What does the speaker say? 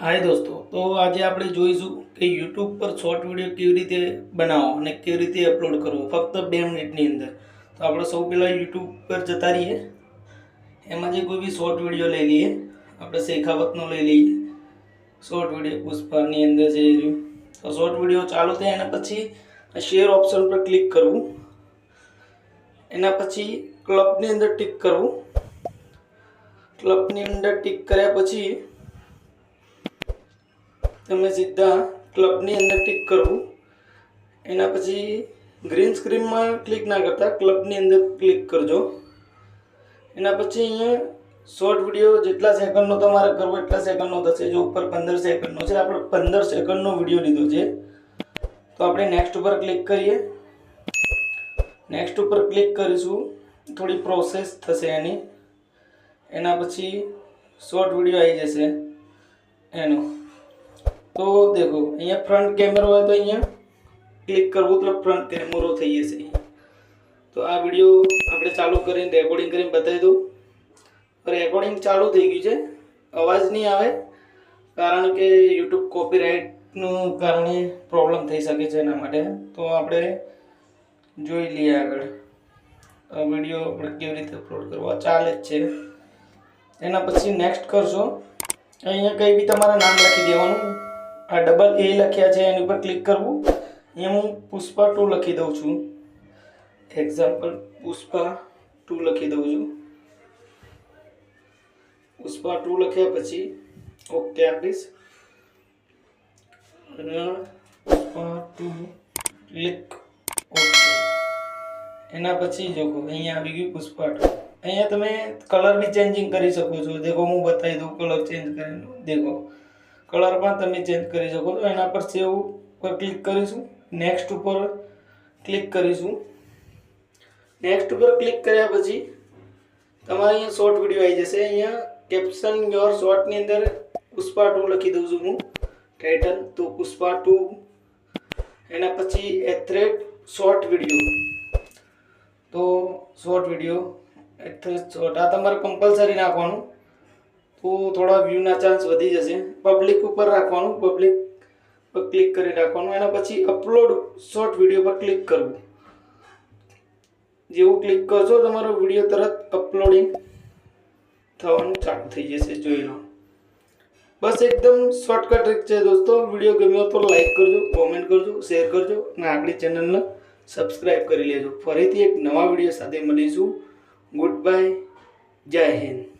હાય દોસ્તો, તો આજે આપણે જોઈશું કે યુટ્યુબ પર શોર્ટ વીડિયો કેવી રીતે બનાવો અને કેવી રીતે અપલોડ કરવો. ફક્ત બે મિનિટની અંદર. તો આપણે સૌ પહેલાં યુટ્યુબ પર જતા રહીએ. એમાં જે કોઈ બી શોર્ટ વીડિયો લઈ લઈએ. આપણે શેખાવતનો લઈ લઈએ. શોર્ટ વીડિયો પુષ્પાની અંદર છે તો શોર્ટ વીડિયો ચાલુ થાય એના પછી શેર ઓપ્શન પર ક્લિક કરવું. એના પછી ક્લબની અંદર ટિક કરવું. ક્લબની અંદર ટિક કર્યા પછી તમે સીધા ક્લબની અંદર ક્લિક કરવું એના પછી ગ્રીન સ્ક્રીનમાં ક્લિક ના કરતા ક્લબની અંદર ક્લિક કરજો. એના પછી અહીંયા શોર્ટ વીડિયો જેટલા સેકન્ડનો તમારે કરવો એટલા સેકન્ડનો થશે. જો ઉપર પંદર સેકન્ડનો છે આપણે પંદર સેકન્ડનો વીડિયો લીધો છે. તો આપણે નેક્સ્ટ ઉપર ક્લિક કરીએ. નેક્સ્ટ ઉપર ક્લિક કરીશું. થોડી પ્રોસેસ થશે એની. એના પછી શોર્ટ વીડિયો આવી જશે. એનો. તો દેખો, અહીંયા ફ્રન્ટ કેમેરો હોય તો અહીંયા ક્લિક કરવું તો ફ્રન્ટ કેમેરો થઈ જશે તો આ વીડિયો આપણે ચાલુ કરીને રેકોર્ડિંગ કરીને બતાવી દઉં. રેકોર્ડિંગ ચાલુ થઈ ગયું છે. અવાજ નહીં આવે, કારણ કે યુટ્યુબ કોપીરાઇટનું કારણે પ્રોબ્લેમ થઈ શકે છે એના માટે. તો આપણે જોઈ લઈએ આગળ. આ વીડિયો આપણે કેવી રીતે અપલોડ કરવા? ચાલે જ છે. એના પછી નેક્સ્ટ કરશો. અહીંયા કંઈ બી તમારા નામ લખી દેવાનું. આ ડબલ એ લખ્યા છે, એની ઉપર ક્લિક કરવું. અહીંયા હું પુષ્પા ટુ લખી દઉં છું. એક્ઝામ્પલ પુષ્પા ટુ લખી દઉં છું. પુષ્પા ટુ લખ્યા પછી ઓકે આપીશ. પુષ્પા ટુ ક્લિક ઓકે એના પછી જો અહીંયા આવી ગયું પુષ્પા ટુ અહીંયા તમે કલર બી ચેન્જિંગ કરી શકો છો. દેખો, હું બતાવી દઉં કલર ચેન્જ કરીને. દેખો. કલર પણ તમે ચેન્જ કરી શકો છો. એના પર સેવ પર ક્લિક કરીશું. નેક્સ્ટ ઉપર ક્લિક કરીશું. નેક્સ્ટ ઉપર ક્લિક કર્યા પછી તમારે અહીંયા શોર્ટ વીડિયો આવી જશે. અહીંયા કેપ્શન યોર શોર્ટની અંદર પુષ્પા ટુ લખી દઉં છું હું. ટાઇટલ તો પુષ્પા ટુ એના પછી એથ્રેટ શોર્ટ વીડિયો તો શોર્ટ વીડિયો એથ્રેટ શોર્ટ આ તમારે કમ્પલસરી નાખવાનું. તો થોડા વ્યૂના ચાન્સ વધી જશે. પબ્લિક ઉપર રાખવાનું પબ્લિક પર ક્લિક કરી રાખવાનું. એના પછી અપલોડ શોર્ટ વીડિયો પર ક્લિક કરવું. જેવું ક્લિક કરશો, તમારો વીડિયો તરત અપલોડિંગ થવાનું ચાલુ થઈ જશે, જોઈ લો. બસ એકદમ શોર્ટકટ ટ્રીક છે દોસ્તો. વીડિયો ગમ્યો તો લાઈક કરજો કોમેન્ટ કરજો શેર કરજો અને આપણી ચેનલને સબસ્ક્રાઈબ કરી લેજો. ફરીથી એક નવા વીડિયો સાથે મળીશું. ગુડ બાય જય હિન્દ.